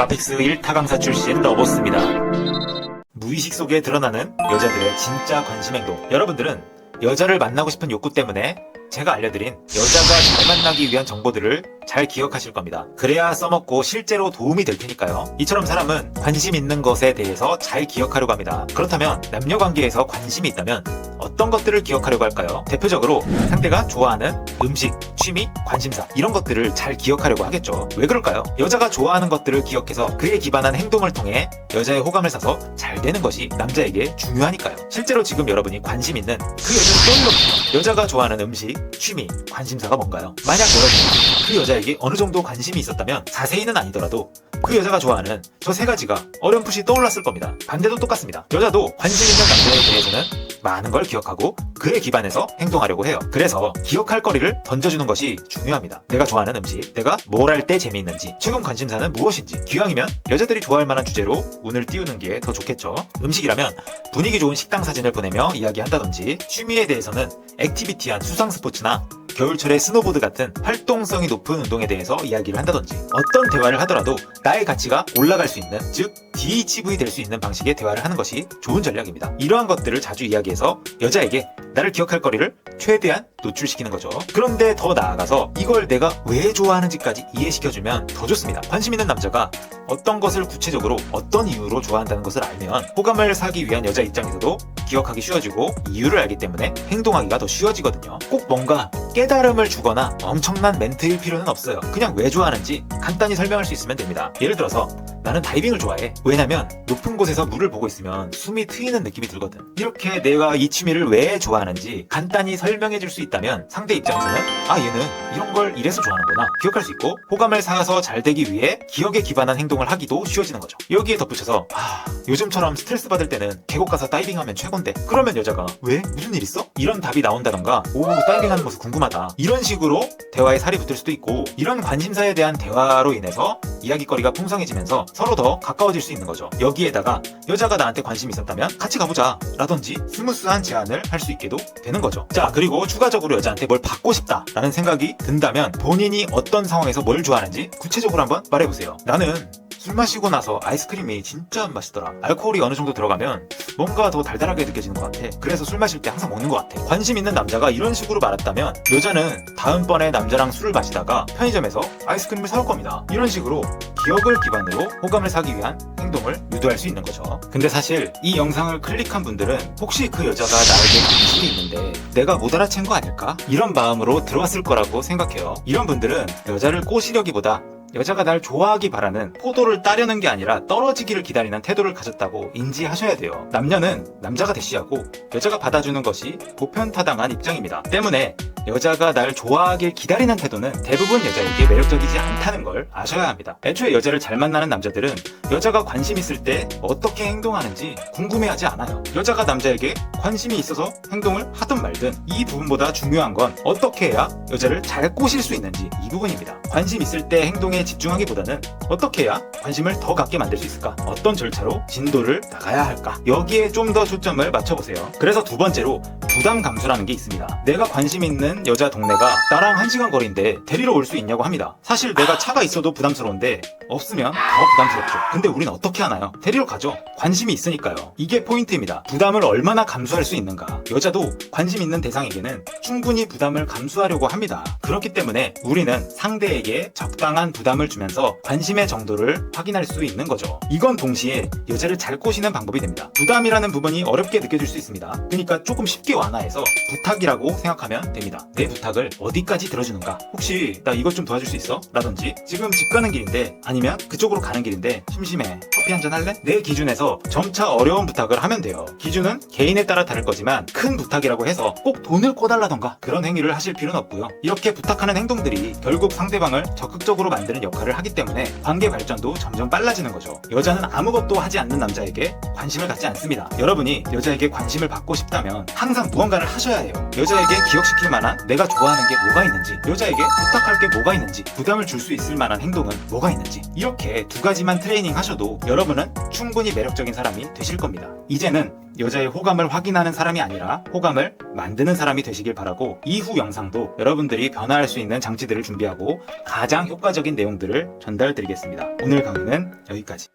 마픽스 1타 강사 출신 러보스입니다. 무의식 속에 드러나는 여자들의 진짜 관심 행동. 여러분들은 여자를 만나고 싶은 욕구 때문에 제가 알려드린 여자가 잘 만나기 위한 정보들을 잘 기억하실 겁니다. 그래야 써먹고 실제로 도움이 될 테니까요. 이처럼 사람은 관심 있는 것에 대해서 잘 기억하려고 합니다. 그렇다면 남녀 관계에서 관심이 있다면 어떤 것들을 기억하려고 할까요? 대표적으로 상대가 좋아하는 음식, 취미, 관심사 이런 것들을 잘 기억하려고 하겠죠. 왜 그럴까요? 여자가 좋아하는 것들을 기억해서 그에 기반한 행동을 통해 여자의 호감을 사서 잘 되는 것이 남자에게 중요하니까요. 실제로 지금 여러분이 관심 있는 그 여자를 떠올려보세요. 여자가 좋아하는 음식, 취미, 관심사가 뭔가요? 만약 여러분이 그 여자에게 어느 정도 관심이 있었다면 자세히는 아니더라도 그 여자가 좋아하는 저 세 가지가 어렴풋이 떠올랐을 겁니다. 반대도 똑같습니다. 여자도 관심 있는 남자에 대해서는 많은 걸 기억하고 그에 기반해서 행동하려고 해요. 그래서 기억할 거리를 던져주는 것이 중요합니다. 내가 좋아하는 음식, 내가 뭘 할 때 재미있는지, 최근 관심사는 무엇인지, 기왕이면 여자들이 좋아할 만한 주제로 운을 띄우는 게 더 좋겠죠. 음식이라면 분위기 좋은 식당 사진을 보내며 이야기한다든지, 취미에 대해서는 액티비티한 수상 스포츠나 겨울철에 스노보드 같은 활동성이 높은 운동에 대해서 이야기를 한다든지 어떤 대화를 하더라도 나의 가치가 올라갈 수 있는 즉 DHV 될 수 있는 방식의 대화를 하는 것이 좋은 전략입니다. 이러한 것들을 자주 이야기해서 여자에게 나를 기억할 거리를 최대한 노출시키는 거죠. 그런데 더 나아가서 이걸 내가 왜 좋아하는지까지 이해시켜주면 더 좋습니다. 관심 있는 남자가 어떤 것을 구체적으로 어떤 이유로 좋아한다는 것을 알면 호감을 사기 위한 여자 입장에서도 기억하기 쉬워지고 이유를 알기 때문에 행동하기가 더 쉬워지거든요. 꼭 뭔가 깨달음을 주거나 엄청난 멘트일 필요는 없어요. 그냥 왜 좋아하는지 간단히 설명할 수 있으면 됩니다. 예를 들어서 나는 다이빙을 좋아해. 왜냐면 높은 곳에서 물을 보고 있으면 숨이 트이는 느낌이 들거든. 이렇게 내가 이 취미를 왜 좋아하는지 간단히 설명해 줄 수 있다면 상대 입장에서는 아 얘는 이런 걸 이래서 좋아하는구나 기억할 수 있고 호감을 사서 잘 되기 위해 기억에 기반한 행동을 하기도 쉬워지는 거죠. 여기에 덧붙여서 아 요즘처럼 스트레스 받을 때는 계곡 가서 다이빙하면 최곤데 그러면 여자가 왜 무슨 일 있어? 이런 답이 나온다던가 오 다이빙하는 모습 궁금하다 이런 식으로 대화에 살이 붙을 수도 있고 이런 관심사에 대한 대화로 인해서 이야기거리가 풍성해지면서 서로 더 가까워질 수 있는 거죠. 여기에다가 여자가 나한테 관심이 있었다면 같이 가보자 라든지 스무스한 제안을 할 수 있게도 되는 거죠. 자 그리고 추가적으로 여자한테 뭘 받고 싶다 라는 생각이 든다면 본인이 어떤 상황에서 뭘 좋아하는지 구체적으로 한번 말해보세요. 나는 술 마시고 나서 아이스크림이 진짜 맛있더라. 알코올이 어느 정도 들어가면 뭔가 더 달달하게 느껴지는 것 같아. 그래서 술 마실 때 항상 먹는 것 같아. 관심 있는 남자가 이런 식으로 말했다면 여자는 다음번에 남자랑 술을 마시다가 편의점에서 아이스크림을 사올 겁니다. 이런 식으로 기억을 기반으로 호감을 사기 위한 행동을 유도할 수 있는 거죠. 근데 사실 이 영상을 클릭한 분들은 혹시 그 여자가 나에게 관심이 있는데 내가 못 알아챈 거 아닐까? 이런 마음으로 들어왔을 거라고 생각해요. 이런 분들은 여자를 꼬시려기보다 여자가 날 좋아하기 바라는 포도를 따려는 게 아니라 떨어지기를 기다리는 태도를 가졌다고 인지하셔야 돼요. 남녀는 남자가 대시하고 여자가 받아주는 것이 보편타당한 입장입니다. 때문에 여자가 날 좋아하길 기다리는 태도는 대부분 여자에게 매력적이지 않다는 걸 아셔야 합니다. 애초에 여자를 잘 만나는 남자들은 여자가 관심 있을 때 어떻게 행동하는지 궁금해하지 않아요. 여자가 남자에게 관심이 있어서 행동을 하든 말든 이 부분보다 중요한 건 어떻게 해야 여자를 잘 꼬실 수 있는지 이 부분입니다. 관심 있을 때 행동에 집중하기보다는 어떻게 해야 관심을 더 갖게 만들 수 있을까? 어떤 절차로 진도를 나가야 할까? 여기에 좀 더 초점을 맞춰보세요. 그래서 두 번째로 부담 감수라는 게 있습니다. 내가 관심 있는 여자 동네가 나랑 한 시간 거리인데 데리러 올 수 있냐고 합니다. 사실 내가 차가 있어도 부담스러운데 없으면 더 부담스럽죠. 근데 우리는 어떻게 하나요? 데리러 가죠. 관심이 있으니까요. 이게 포인트입니다. 부담을 얼마나 감수할 수 있는가. 여자도 관심 있는 대상에게는 충분히 부담을 감수하려고 합니다. 그렇기 때문에 우리는 상대에게 적당한 부담을 주면서 관심의 정도를 확인할 수 있는 거죠. 이건 동시에 여자를 잘 꼬시는 방법이 됩니다. 부담이라는 부분이 어렵게 느껴질 수 있습니다. 그러니까 조금 쉽게 완화해서 부탁이라고 생각하면 됩니다. 내 부탁을 어디까지 들어주는가? 혹시 나 이것 좀 도와줄 수 있어? 라든지 지금 집 가는 길인데 아니면 그쪽으로 가는 길인데 심심해. 커피 한 잔 할래? 내 기준에서 점차 어려운 부탁을 하면 돼요. 기준은 개인에 따라 다를 거지만 큰 부탁이라고 해서 꼭 돈을 꿔달라던가 그런 행위를 하실 필요는 없고요. 이렇게 부탁하는 행동들이 결국 상대방을 적극적으로 만드는 역할을 하기 때문에 관계 발전도 점점 빨라지는 거죠. 여자는 아무것도 하지 않는 남자에게 관심을 갖지 않습니다. 여러분이 여자에게 관심을 받고 싶다면 항상 무언가를 하셔야 해요. 여자에게 기억시킬 만한 내가 좋아하는 게 뭐가 있는지, 여자에게 부탁할 게 뭐가 있는지, 부담을 줄 수 있을 만한 행동은 뭐가 있는지, 이렇게 두 가지만 트레이닝 하셔도 여러분은 충분히 매력적인 사람이 되실 겁니다. 이제는 여자의 호감을 확인하는 사람이 아니라 호감을 만드는 사람이 되시길 바라고 이후 영상도 여러분들이 변화할 수 있는 장치들을 준비하고 가장 효과적인 내용들을 전달드리겠습니다. 오늘 강의는 여기까지.